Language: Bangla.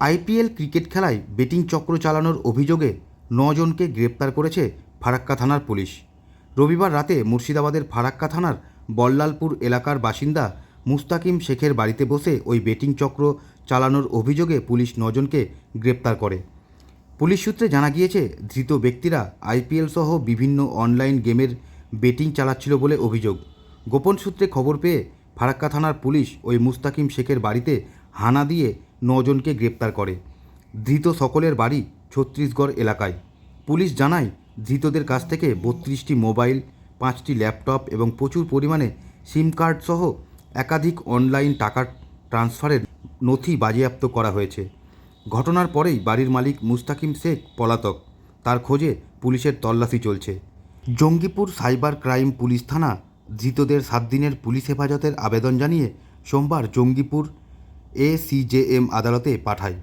আইপিএল ক্রিকেট খেলায় বেটিং চক্র চালানোর অভিযোগে নজনকে গ্রেপ্তার করেছে ফারাক্কা থানার পুলিশ। রবিবার রাতে মুর্শিদাবাদের ফারাক্কা থানার বল্লালপুর এলাকার বাসিন্দা মুস্তাকিম শেখের বাড়িতে বসে ওই বেটিং চক্র চালানোর অভিযোগে পুলিশ নজনকে গ্রেপ্তার করে। পুলিশ সূত্রে জানা গিয়েছে, ধৃত ব্যক্তিরা আইপিএল সহ বিভিন্ন অনলাইন গেমের বেটিং চালাচ্ছিল বলে অভিযোগ। গোপন সূত্রে খবর পেয়ে ফারাক্কা থানার পুলিশ ওই মুস্তাকিম শেখের বাড়িতে হানা দিয়ে নজনকে গ্রেপ্তার করে। ধৃত সকলের বাড়ি ছত্তিশগড় এলাকায়। পুলিশ জানায়, ধৃতদের কাছ থেকে বত্রিশটি মোবাইল, পাঁচটি ল্যাপটপ এবং প্রচুর পরিমাণে সিম কার্ড সহ একাধিক অনলাইন টাকা ট্রান্সফারের নথি বাজেয়াপ্ত করা হয়েছে। ঘটনার পরেই বাড়ির মালিক মুস্তাকিম শেখ পলাতক। তার খোঁজে পুলিশের তল্লাশি চলছে। জঙ্গিপুর সাইবার ক্রাইম পুলিশ থানা, ধৃতদের সাত দিনের পুলিশ হেফাজতের আবেদন জানিয়ে সোমবার জঙ্গিপুর এসিজেএম আদালতে পাঠায়।